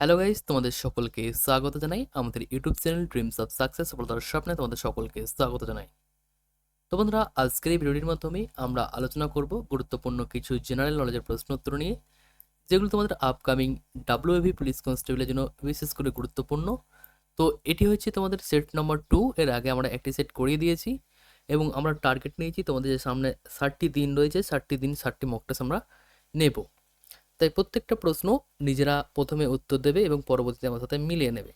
Hello guys তোমাদের সকলকে স্বাগত জানাই আমাদের YouTube channel dreams of success সফলতার স্বপ্নে তোমাদের সকলকে স্বাগত জানাই। তো বন্ধুরা, আজকের এই ভিডিওটির মাধ্যমে আমরা আলোচনা করব গুরুত্বপূর্ণ কিছু জেনারেল নলেজের প্রশ্ন উত্তর নিয়ে, যেগুলো তোমাদের আপকামিং ডাব্লিউএভি পুলিশ কনস্টেবলের জন্য বিশেষ করে গুরুত্বপূর্ণ। তো এটি হচ্ছে তোমাদের সেট নম্বর টু এর আগে আমরা একটি সেট করিয়ে দিয়েছি এবং আমরা টার্গেট নিয়েছি, তোমাদের যে সামনে ষাটটি দিন রয়েছে, ষাটটি দিন, ষাটটি মক টেস্ট আমরা নেব। তাই প্রত্যেকটা প্রশ্ন নিজেরা প্রথমে উত্তর দেবে এবং পরবর্তীতে আমার সাথে মিলিয়ে নেবে।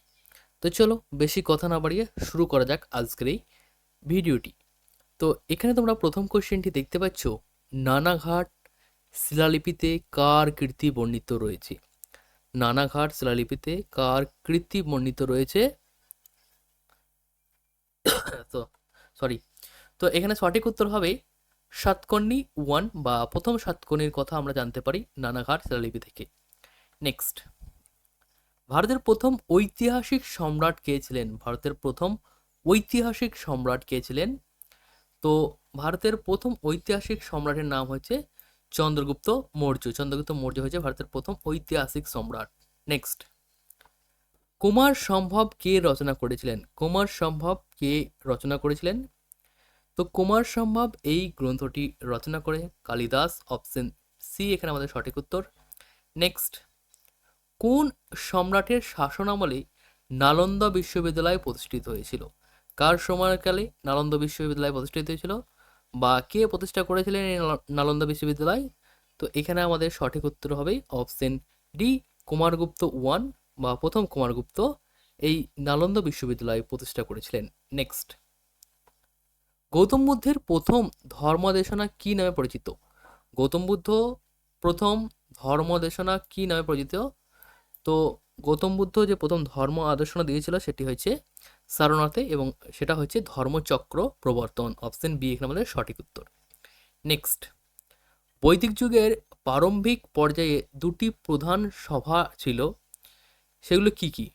তো চলো, বেশি কথা না বাড়িয়ে শুরু করা যাক আজকের এই ভিডিওটি। তো এখানে তোমরা প্রথম কোশ্চেনটি দেখতে পাচ্ছ, নানাঘাট শিলালিপিতে কার কীর্তি বর্ণিত রয়েছে? নানাঘাট শিলালিপিতে কার কীর্তি বর্ণিত রয়েছে? তো সরি তো এখানে সঠিক উত্তর হবে সাতকর্ণী ওয়ান বা প্রথম সাতকর্ণীর কথা আমরা জানতে পারি নানাঘাট শিলালিপি থেকে। নেক্সট ভারতের প্রথম ঐতিহাসিক সম্রাট কে ছিলেন? ভারতের প্রথম ঐতিহাসিক সম্রাট কে ছিলেন? তো ভারতের প্রথম ঐতিহাসিক সম্রাটের নাম হচ্ছে চন্দ্রগুপ্ত মৌর্য। চন্দ্রগুপ্ত মৌর্য হচ্ছে ভারতের প্রথম ঐতিহাসিক সম্রাট। নেক্সট কুমার সম্ভব কে রচনা করেছিলেন? কুমার সম্ভব কে রচনা করেছিলেন? তো কুমার সম্ভব এই গ্রন্থটি রচনা করে কালিদাস, অপশন সি এখানে আমাদের সঠিক উত্তর। নেক্সট কোন সম্রাটের শাসনামলে নালন্দা বিশ্ববিদ্যালয় প্রতিষ্ঠিত হয়েছিল? কার সময়কালে নালন্দা বিশ্ববিদ্যালয় প্রতিষ্ঠিত হয়েছিল? বা কে প্রতিষ্ঠা করেছিলেন এই নালন্দা বিশ্ববিদ্যালয়? তো এখানে আমাদের সঠিক উত্তর হবে অপশন ডি কুমারগুপ্ত ওয়ান বা প্রথম কুমারগুপ্ত এই নালন্দা বিশ্ববিদ্যালয় প্রতিষ্ঠা করেছিলেন। নেক্সট গৌতম বুদ্ধের প্রথম ধর্মদেশনা কি নামে পরিচিত? গৌতম বুদ্ধ প্রথম ধর্মদেশনা কি নামে পরিচিত? তো গৌতম বুদ্ধ যে প্রথম ধর্ম আদর্শনা দিয়েছিল সেটি হচ্ছে সারনাথে এবং সেটা হচ্ছে ধর্মচক্র প্রবর্তন অপশন বি এখানে আমাদের সঠিক উত্তর। নেক্সট বৈদিক যুগের প্রারম্ভিক পর্যায়ে দুটি প্রধান সভা ছিল, সেগুলো কি কি?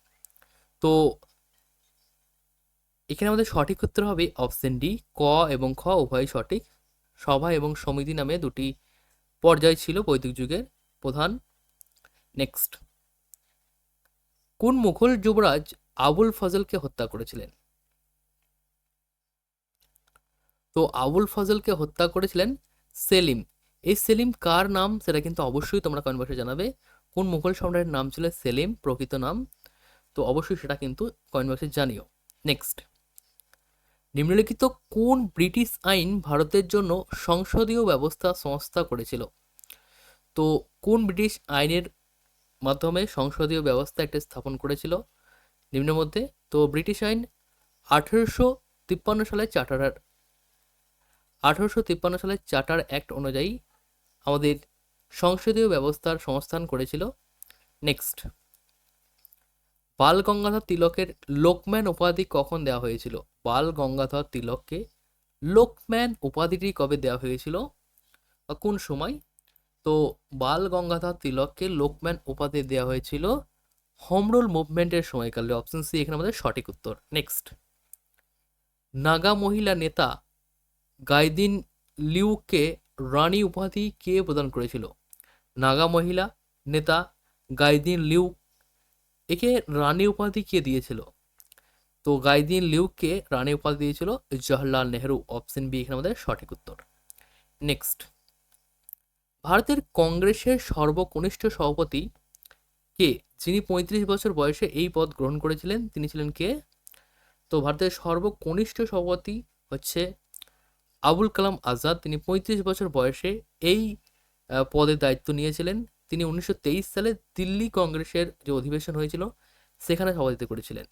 তো এখানে আমাদের সঠিক উত্তর হবে অপশন ডি ক এবং খ উভয় সঠিক। সভা এবং সমিতি নামে দুটি পর্যায় ছিল বৈদিক যুগের প্রধান। নেক্সট কোন মুঘল যুবরাজ আবুল ফজলকে হত্যা করেছিলেন? তো আবুল ফজলকে হত্যা করেছিলেন সেলিম। এই সেলিম কার নাম? সেটা কিন্তু অবশ্যই তোমরা কমেন্ট বক্সে জানাবে। কোন মুঘল সম্রাটের নাম ছিল সেলিম? প্রকৃত নাম। তো অবশ্যই সেটা কিন্তু কমেন্ট বক্সে জানিও। নেক্সট নিম্নলিখিত কোন ব্রিটিশ আইন ভারতের জন্য সংসদীয় ব্যবস্থা সংস্থা করেছিল? তো কোন ব্রিটিশ আইনের মাধ্যমে সংসদীয় ব্যবস্থা একটা স্থাপন করেছিল? নিম্নের মধ্যে, তো ব্রিটিশ আইন আঠেরোশো তিপ্পান্ন সালে চার্টার আঠেরোশো তিপ্পান্ন সালে চার্টার অ্যাক্ট অনুযায়ী আমাদের সংসদীয় ব্যবস্থার সংস্থান করেছিল। নেক্সট। বাল গঙ্গাধর তিলকের লোকম্যান উপাধি কখন দেওয়া হয়েছিল? বাল গঙ্গাধর তিলককে লোকম্যান উপাধিটি কবে দেওয়া হয়েছিল? কোন সময়? তো বাল গঙ্গাধর তিলককে লোকম্যান উপাধি দেওয়া হয়েছিল হোমরুল মুভমেন্টের সময়কালে। অপশন সি এখানে আমাদের সঠিক উত্তর। নেক্সট নাগা মহিলা নেতা গাইদিন লিউকে রানী উপাধি কে প্রদান করেছিল? নাগা মহিলা নেতা গাইদিন লিউ একে রানী উপাধি কে দিয়েছিল? তো গাইদিন লিউকে রানী উপাধি দিয়েছিল জওহরলাল নেহরু। অপশন বি এখানে আমাদের সঠিক উত্তর। নেক্সট ভারতের কংগ্রেসের সর্বকনিষ্ঠ সভাপতি কে? যিনি পঁয়ত্রিশ বছর বয়সে এই পদ গ্রহণ করেছিলেন, তিনি ছিলেন কে? তো ভারতের সর্বকনিষ্ঠ সভাপতি হচ্ছে আবুল কালাম আজাদ। তিনি পঁয়ত্রিশ বছর বয়সে এই পদের দায়িত্ব নিয়েছিলেন। তিনি উনিশশো তেইশ সালে দিল্লি কংগ্রেসের যে অধিবেশন হয়েছিল সেখানে সভাপতিত্ব করেছিলেন।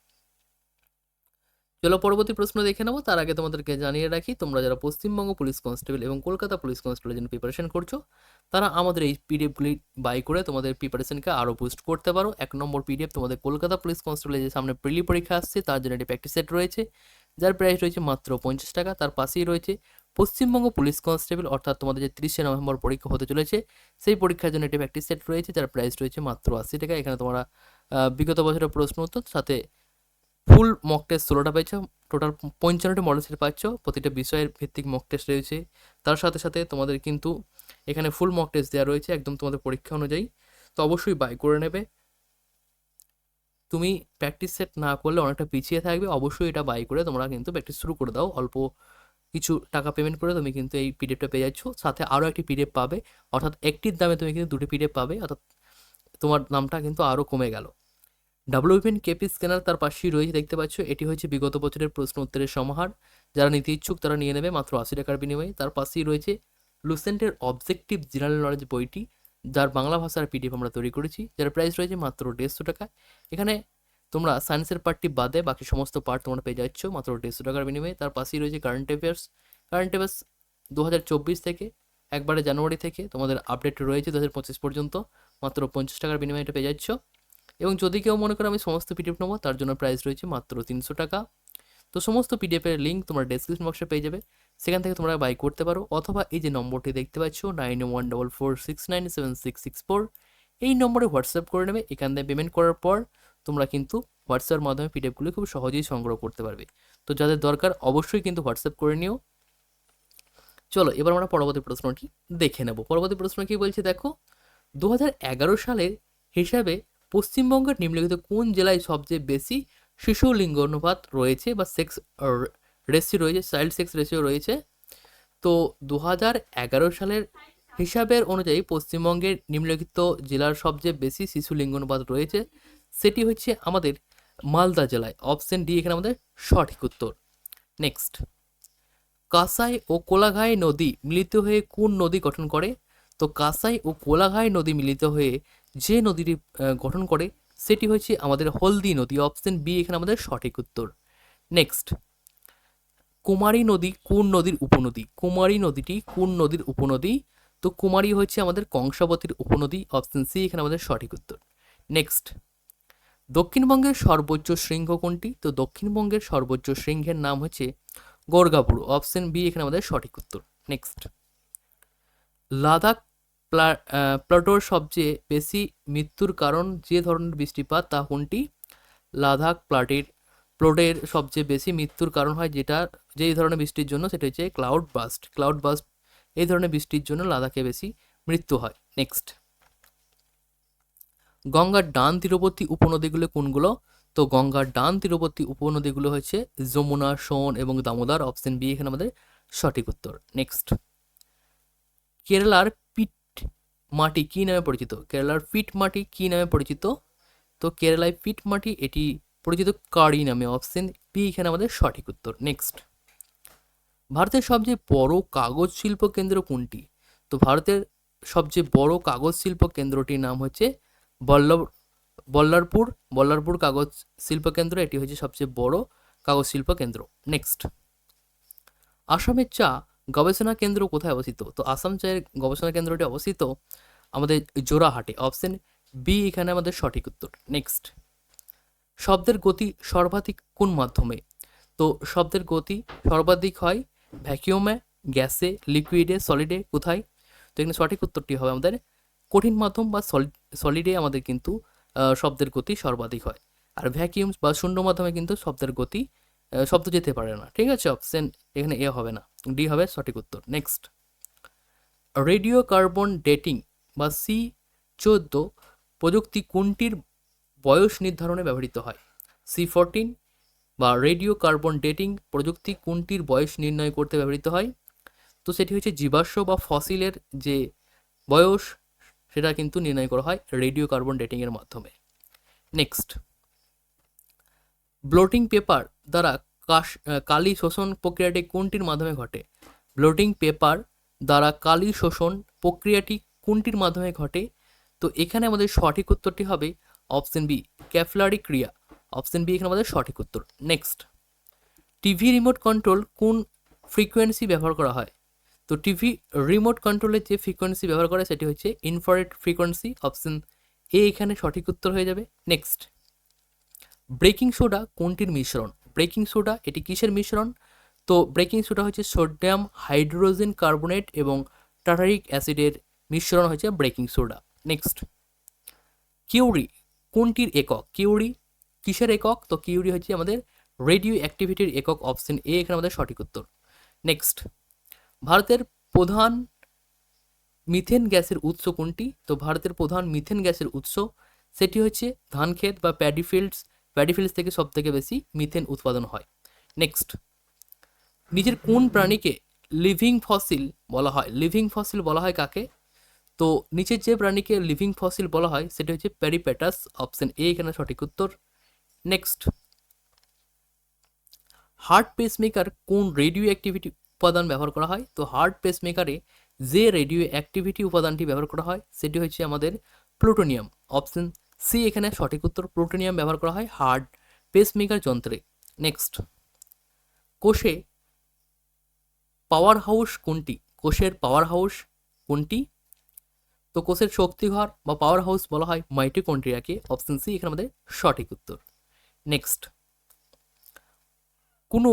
চলো পরবর্তী প্রশ্ন দেখে নেব। তার আগে তোমাদেরকে জানিয়ে রাখি, তোমরা যারা পশ্চিমবঙ্গ পুলিশ কনস্টেবল এবং কলকাতা পুলিশ কনস্টেবলের জন্য প্রিপারেশন করছ, তারা আমাদের এই পিডিএফগুলি বাই করে তোমাদের প্রিপারেশনকে আরও বুস্ট করতে পারো। এক নম্বর পিডিএফ তোমাদের কলকাতা পুলিশ কনস্টেবলের যে সামনে প্রিলি পরীক্ষা আসছে, তার জন্য একটি প্র্যাকটিস সেট রয়েছে, যার প্রাইস রয়েছে মাত্র পঞ্চাশ টাকা, তার পাশেই রয়েছে পশ্চিমবঙ্গ পুলিশ কনস্টেবল, অর্থাৎ তোমাদের যে তিরিশে নভেম্বর পরীক্ষা হতে চলেছে, সেই পরীক্ষার জন্য একটি প্র্যাকটিস সেট রয়েছে, যার প্রাইস রয়েছে মাত্র আশি টাকা। এখানে তোমরা বিগত বছরের প্রশ্ন উত্তর, সাথে ফুল মক টেস্ট ষোলোটা পেয়েছ টোটাল পঞ্চান্নটি মডেল সেট পাচ্ছ, প্রতিটা বিষয়ের ভিত্তিক মক টেস্ট রয়েছে। তার সাথে সাথে তোমাদের কিন্তু এখানে ফুল মক টেস্ট দেওয়া রয়েছে, একদম তোমাদের পরীক্ষা অনুযায়ী। তো অবশ্যই বাই করে নেবে। তুমি প্র্যাকটিস সেট না করলে অনেকটা পিছিয়ে থাকবে, অবশ্যই এটা বাই করে তোমরা কিন্তু প্র্যাকটিস শুরু করে দাও। অল্প কিছু টাকা পেমেন্ট করে তুমি কিন্তু এই পিডিএফটা পেয়ে যাচ্ছ। সাথে আরও একটি পিডিএফ পাবে, অর্থাৎ একটির দামে তুমি কিন্তু দুটি পিডিএফ পাবে, অর্থাৎ তোমার দামটা কিন্তু আরও কমে গেল। ডাব্লিউপিএন কেপি স্ক্যানার তার পাশেই রয়েছে, দেখতে পাচ্ছ। এটি হচ্ছে বিগত বছরের প্রশ্ন উত্তরের সমাহার। যারা নিতে ইচ্ছুক তারা নিয়ে নেবে মাত্র আশি টাকার বিনিময়ে। তার পাশেই রয়েছে লুসেন্টের অবজেক্টিভ জেনারেল নলেজ বইটি, যার বাংলা ভাষার পিডিএফ আমরা তৈরি করেছি, যার প্রাইস রয়েছে মাত্র দেড়শো টাকা। এখানে তোমরা সায়েন্সের পার্টটি বাদে বাকি সমস্ত পার্ট তোমরা পেয়ে যাচ্ছ মাত্র দেড়শো টাকার বিনিময়ে। তার পাশেই রয়েছে কারেন্ট অ্যাফেয়ার্স কারেন্ট অ্যাফেয়ার্স দু হাজার চব্বিশ থেকে, একবারে জানুয়ারি থেকে তোমাদের আপডেট রয়েছে দু হাজার পঁচিশ পর্যন্ত। মাত্র পঞ্চাশ টাকার বিনিময়ে এটা পেয়ে যাচ্ছ। এবং যদি কেউ মনে করো আমি সমস্ত পিডিএফ নেব, তার জন্য প্রাইস রয়েছে মাত্র তিনশো টাকা। তো সমস্ত পিডিএফের লিঙ্ক তোমরা ডেসক্রিপশন বক্সে পেয়ে যাবে। সেখান থেকে তোমরা বাই করতে পারো অথবা এই যে নম্বরটি দেখতে পাচ্ছ nine one double four six nine seven six six four এই নম্বরে হোয়াটসঅ্যাপ করে নেবে। এখান থেকে পেমেন্ট করার পর তোমরা কিন্তু হোয়াটসঅ্যাপের মাধ্যমে পিডিএফগুলো খুব সহজেই সংগ্রহ করতে পারবে। তো যাদের দরকার অবশ্যই কিন্তু হোয়াটসঅ্যাপ করে নিও। চলো, এবার আমরা পরবর্তী প্রশ্নটি দেখে নেব। পরবর্তী প্রশ্ন কি বলছে দেখো, দু হাজার এগারো সালের হিসাবে পশ্চিমবঙ্গের নিম্নলিখিত কোন জেলায় সবচেয়ে বেশি শিশু লিঙ্গ অনুপাত রয়েছে বা সেক্স রেসিও রয়েছে চাইল্ড সেক্স রেসিও রয়েছে? তো দু হাজার এগারো সালের হিসাবের অনুযায়ী পশ্চিমবঙ্গের নিম্নলিখিত জেলার সবচেয়ে বেশি শিশু লিঙ্গ অনুপাত রয়েছে, সেটি হচ্ছে আমাদের মালদা জেলায়। অপশন ডি এখানে আমাদের সঠিক উত্তর। নেক্সট কাসাই ও কোলাঘাই নদী মিলিত হয়ে কোন নদী গঠন করে? তো কাসাই ও কোলাঘাই নদী মিলিত হয়ে যে নদীটি গঠন করে, সেটি হচ্ছে আমাদের হলদি নদী অপশন বি এখানে আমাদের সঠিক উত্তর। নেক্সট কুমারী নদী কোন নদীর উপনদী? কুমারী নদীটি কোন নদীর উপনদী? তো কুমারী হচ্ছে আমাদের কংসাবতীর উপনদী অপশন সি এখানে আমাদের সঠিক উত্তর। নেক্সট দক্ষিণবঙ্গের সর্বোচ্চ শৃঙ্গ কোনটি? তো দক্ষিণবঙ্গের সর্বোচ্চ শৃঙ্গের নাম হচ্ছে গোর্গাপুর অপশন বি এখানে আমাদের সঠিক উত্তর। নেক্সট লাদাখ প্লাটোর সবচেয়ে বেশি মৃত্যুর কারণ যে ধরনের বৃষ্টিপাত, তা কোনটি? লাদাখ প্লাটের, প্লটের সবচেয়ে বেশি মৃত্যুর কারণ হয় যেটা, যেই ধরনের বৃষ্টির জন্য, সেটা হচ্ছে ক্লাউড বাস্ট। ক্লাউড বাস্ট, এই ধরনের বৃষ্টির জন্য লাদাখে বেশি মৃত্যু হয়। নেক্সট। গঙ্গার ডান তীরবর্তী উপনদীগুলো কোনগুলো? তো গঙ্গার ডান তীরবর্তী উপনদীগুলো হচ্ছে যমুনা, সোন এবং দামোদর। অপশন বি এখানে আমাদের সঠিক উত্তর। নেক্সট। কেরালার মাটি কী নামে পরিচিত? কেরালার পিট মাটি কী নামে পরিচিত? তো কেরালায় পিট মাটি, এটি পরিচিত কারি নামে? অপশন বি, এখানে আমাদের সঠিক উত্তর। নেক্সট ভারতের সবচেয়ে বড় কাগজ শিল্প কেন্দ্র কোনটি? তো ভারতের সবচেয়ে বড় কাগজ শিল্প কেন্দ্রটির নাম হচ্ছে বল্লভ, বল্লারপুর। বল্লারপুর কাগজ শিল্প কেন্দ্র, এটি হচ্ছে সবচেয়ে বড় কাগজ শিল্প কেন্দ্র। নেক্সট আসামের চা গবেষণা কেন্দ্র কোথায় অবস্থিত? তো আসাম চায়ের গবেষণা কেন্দ্রটি অবস্থিত আমাদের জোড়াহাটে অপশন বি এখানে আমাদের সঠিক উত্তর। নেক্সট শব্দের গতি সর্বাধিক কোন মাধ্যমে? তো শব্দের গতি সর্বাধিক হয় ভ্যাকিউমে গ্যাসে লিকুইডে সলিডে কোথায়? তো এখানে সঠিক উত্তরটি হবে আমাদের কঠিন মাধ্যম বা সলিড আমাদের কিন্তু শব্দের গতি সর্বাধিক হয়। আর ভ্যাকিউম বা শূন্য মাধ্যমে কিন্তু শব্দের গতি শব্দ যেতে পারে না। ঠিক আছে? অপশন এখানে এ হবে না। ডি হবে সঠিক উত্তর। নেক্সট রেডিও কার্বন ডেটিং বা সি চোদ্দ প্রযুক্তি কোনটির বয়স নির্ধারণে ব্যবহৃত হয়? সি ফোরটিন বা রেডিও কার্বন ডেটিং প্রযুক্তি কোনটির বয়স নির্ণয় করতে ব্যবহৃত হয়? তো সেটি হচ্ছে জীবাশ্ম বা ফসিলের যে বয়স, সেটা কিন্তু নির্ণয় করা হয় রেডিও কার্বন ডেটিংয়ের মাধ্যমে। নেক্সট ব্লোটিং পেপার দ্বারা কাশ কালি শোষণ প্রক্রিয়াটি কোনটির মাধ্যমে ঘটে? ব্লোটিং পেপার দ্বারা কালি শোষণ প্রক্রিয়াটি কোনটির মাধ্যমে ঘটে? তো এখানে আমাদের সঠিক উত্তরটি হবে অপশন বি ক্যাফলারি ক্রিয়া। অপশন বি এখানে আমাদের সঠিক উত্তর। নেক্সট টিভি রিমোট কন্ট্রোল কোন ফ্রিকোয়েন্সি ব্যবহার করা হয়? তো টিভি রিমোট কন্ট্রোলের যে ফ্রিকোয়েন্সি ব্যবহার করে সেটি হচ্ছে ইনফ্রারেড ফ্রিকোয়েন্সি অপশন এ এখানে সঠিক উত্তর হয়ে যাবে। নেক্সট ব্রেকিং সোডা কোনটির মিশ্রণ? ব্রেকিং সোডা, এটি কিসের মিশ্রণ? তো ব্রেকিং সোডা হচ্ছে সোডিয়াম হাইড্রোজেন কার্বোনেট এবং টাটারিক অ্যাসিডের মিশ্রণ হচ্ছে ব্রেকিং সোডা। নেক্সট। কিউরি, কোনটির একক? কিউরি কিসের একক? তো কিউরি হচ্ছে আমাদের রেডিও অ্যাক্টিভিটির একক অপশন এ এখানে আমাদের সঠিক উত্তর। নেক্সট। ভারতের প্রধান মিথেন গ্যাসের উৎস কোনটি? তো ভারতের প্রধান মিথেন গ্যাসের উৎস, সেটি হচ্ছে ধান ক্ষেত বা প্যাডি ফিল্ডস প্যাডি ফিল্ডস থেকে সব থেকে বেশি মিথেন উৎপাদন হয়। নেক্সট নিজের কোন প্রাণীকে লিভিং ফসিল বলা হয়? লিভিং ফসিল বলা হয় কাকে? তো নিচের যে প্রাণীকে লিভিং ফসিল বলা হয়, সেটা হচ্ছে প্যারিপ্যাটাস অপশন এ এখানে সঠিক উত্তর। নেক্সট হার্ট পেসমেকার কোন রেডিও অ্যাক্টিভিটি উপাদান ব্যবহার করা হয়? তো হার্ট পেসমেকারে যে রেডিও অ্যাক্টিভিটি উপাদানটি ব্যবহার করা হয়, সেটি হচ্ছে আমাদের প্লুটোনিয়াম অপশন সি, এখানে সঠিক উত্তর প্লুটোনিয়াম ব্যবহার করা হয় হার্ট পেসমেকার যন্ত্রে। নেক্সট। কোষে পাওয়ার হাউস কোনটি? কোষের পাওয়ার হাউস কোনটি? তো কোষের শক্তিঘর বা পাওয়ার হাউস বলা হয় মাইটোকন্ড্রিয়াকে অপশন সি এখানে আমাদের সঠিক উত্তর। নেক্সট। কোনো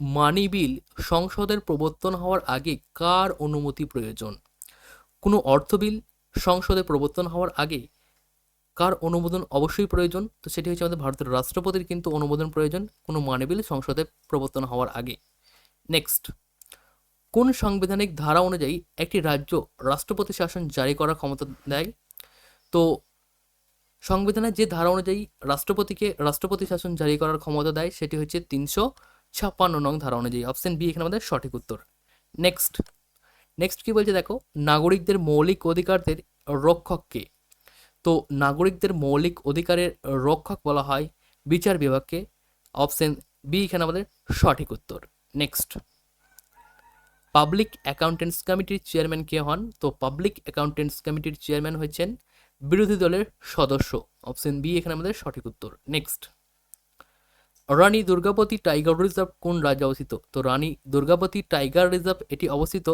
মানি বিল সংসদের প্রবর্তন হওয়ার আগে কার অনুমতি প্রয়োজন? কোনো অর্থ বিল সংসদে প্রবর্তন হওয়ার আগে কার অনুমোদন অবশ্যই প্রয়োজন? তো সেটি হচ্ছে আমাদের ভারতের রাষ্ট্রপতির কিন্তু অনুমোদন প্রয়োজন, কোনো মানি বিল সংসদে প্রবর্তন হওয়ার আগে। নেক্সট কোন সাংবিধানিক ধারা অনুযায়ী একটি রাজ্য রাষ্ট্রপতি শাসন জারি করার ক্ষমতা দেয়? তো সংবিধানের যে ধারা অনুযায়ী রাষ্ট্রপতিকে রাষ্ট্রপতি শাসন জারি করার ক্ষমতা দেয়, সেটি হচ্ছে তিনশো ছাপ্পান্ন নং ধারা অনুযায়ী। অপশন বি এখানে আমাদের সঠিক উত্তর। নেক্সট নেক্সট কি বলছে দেখো? নাগরিকদের মৌলিক অধিকারদের রক্ষককে তো নাগরিকদের মৌলিক অধিকারের রক্ষক বলা হয় বিচার বিভাগকে। অপশন বি, এখানে আমাদের সঠিক উত্তর। নেক্সট পাবলিক অ্যাকাউন্টেন্টস কমিটির চেয়ারম্যান কে হন। তো পাবলিক অ্যাকাউন্টেন্টস কমিটির চেয়ারম্যান হচ্ছেন বিরোধী দলের সদস্য। অপশন বি, এখানে আমাদের সঠিক উত্তর। Next Rani Durgavati tiger reserve কোন রাজ্যে অবস্থিত? তো রানী দুর্গাবতী টাইগার রিজার্ভ এটি অবস্থিত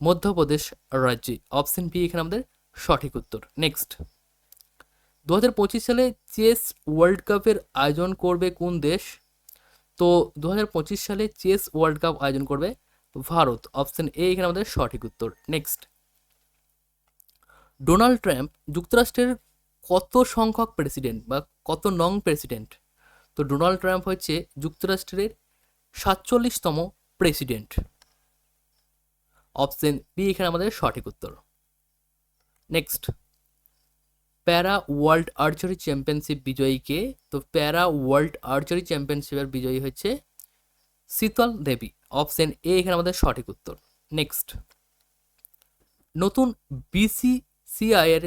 মধ্যপ্রদেশ রাজ্যে। অপশন বি, এখানে আমাদের সঠিক উত্তর। নেক্সট দু হাজার পঁচিশ সালে চেস ওয়ার্ল্ড কাপের আয়োজন করবে কোন দেশ? তো দু হাজার পঁচিশ সালে চেস ওয়ার্ল্ড কাপ আয়োজন করবে ভারত। অপশন এ, এখানে আমাদের সঠিক উত্তর। নেক্সট ডোনাল্ড ট্রাম্প যুক্তরাষ্ট্রের কত সংখ্যক প্রেসিডেন্ট বা কত নং প্রেসিডেন্ট? তো ডোনাল্ড ট্রাম্প হচ্ছে যুক্তরাষ্ট্রের সাতচল্লিশতম প্রেসিডেন্ট। অপশন বি, এখানে আমাদের সঠিক উত্তর। নেক্সট প্যারা ওয়ার্ল্ড আর্চারি চ্যাম্পিয়নশিপ বিজয়ীকে, তো প্যারা ওয়ার্ল্ড আর্চারি চ্যাম্পিয়নশিপের বিজয়ী হচ্ছে শীতল দেবী। অপশন এ এখানে আমাদের সঠিক উত্তর। নেক্সট। নতুন বিসিসিআই এর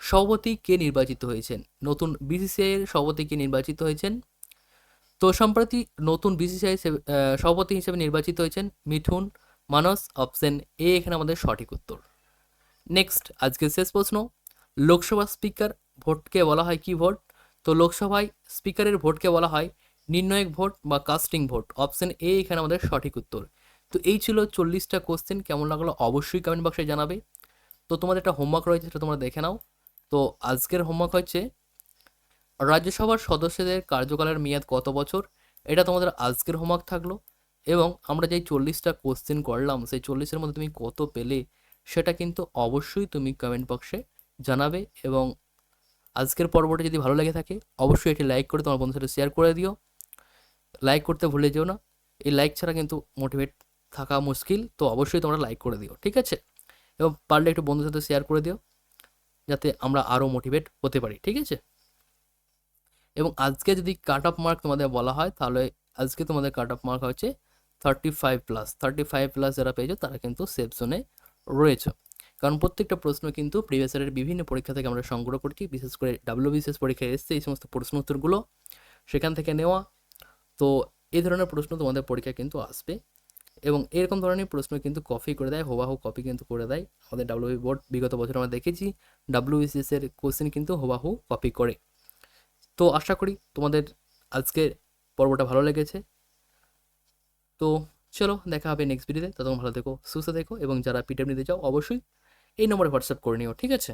সভাপতি কে নির্বাচিত হয়েছেন? নতুন বিসিসিআই এর সভাপতি কে নির্বাচিত হয়েছেন? তো সম্প্রতি নতুন বিসিসিআই সভাপতি হিসেবে নির্বাচিত হয়েছেন মিঠুন মানস। অপশন এ এখানে আমাদের সঠিক উত্তর। নেক্সট, আজকের শেষ প্রশ্ন। লোকসভা স্পিকার ভোটকে বলা হয় কি ভোট? তো লোকসভায় স্পিকারের ভোটকে বলা হয় নির্ণায়ক ভোট বা কাস্টিং ভোট। অপশন এ এখানে আমাদের সঠিক উত্তর। তো এই ছিল চল্লিশটা কোশ্চেন কেমন লাগল অবশ্যই কমেন্ট বক্সে জানাবে। তো তোমাদের একটা হোমওয়ার্ক রয়েছে, সেটা তোমরা দেখে নাও। তো আজকের হোমওয়ার্ক হচ্ছে, রাজ্যসভার সদস্যদের কার্যকালের মেয়াদ কত বছর? এটা তোমাদের আজকের হোমওয়ার্ক থাকল। এবং আমরা যেই চল্লিশটা কোশ্চেন করলাম, সেই চল্লিশের মধ্যে তুমি কত পেলে, সেটা কিন্তু অবশ্যই তুমি কমেন্ট বক্সে জানাবে এবং আজকের পর্বটা যদি ভালো লেগে থাকে, অবশ্যই এটি লাইক করে তোমার বন্ধুদের শেয়ার করে দিও। লাইক করতে ভুলে যেও না। এই লাইক ছাড়া কিন্তু মোটিভেট থাকা মুশকিল, তো অবশ্যই তোমরা লাইক করে দিও, ঠিক আছে? এবং পারলে একটু বন্ধুদের সাথে শেয়ার করে দিও, যাতে আমরা আরও মোটিভেট হতে পারি, ঠিক আছে? এবং আজকে যদি কাট অফ মার্ক তোমাদের বলা হয়, তাহলে আজকে তোমাদের কাট অফ মার্ক হচ্ছে thirty five plus thirty five plus যারা পেয়েছ, তারা কিন্তু সেফ জোনে রয়েছে। কারণ প্রত্যেকটা প্রশ্ন কিন্তু প্রিভিয়াস ইয়ারের বিভিন্ন পরীক্ষা থেকে আমরা সংগ্রহ করছি, বিশেষ করে ডাব্লিউবিসিএস পরীক্ষায় এসছে এই সমস্ত প্রশ্ন উত্তরগুলো সেখান থেকে নেওয়া। তো এই ধরনের প্রশ্ন তোমাদের পরীক্ষা কিন্তু আসবে এবং এরকম ধরনের প্রশ্ন কিন্তু কপি করে দেয়, হোবাহু কপি কিন্তু করে দেয়। আমাদের ডাব্লিউবি বোর্ড বিগত বছর আমরা দেখেছি ডাব্লিউবিসিএস এর কোশ্চেন কিন্তু হোবাহু কপি করে। তো আশা করি তোমাদের আজকের পর্বটা ভালো লেগেছে। তো চলো দেখা হবে নেক্সট ভিডিওতে ততক্ষণ ভালো থেকো, সুস্থ থেকো এবং যারা পিডিএফ নিতে চাও অবশ্যই এই নম্বরে হোয়াটসঅ্যাপ করে নিও ঠিক আছে?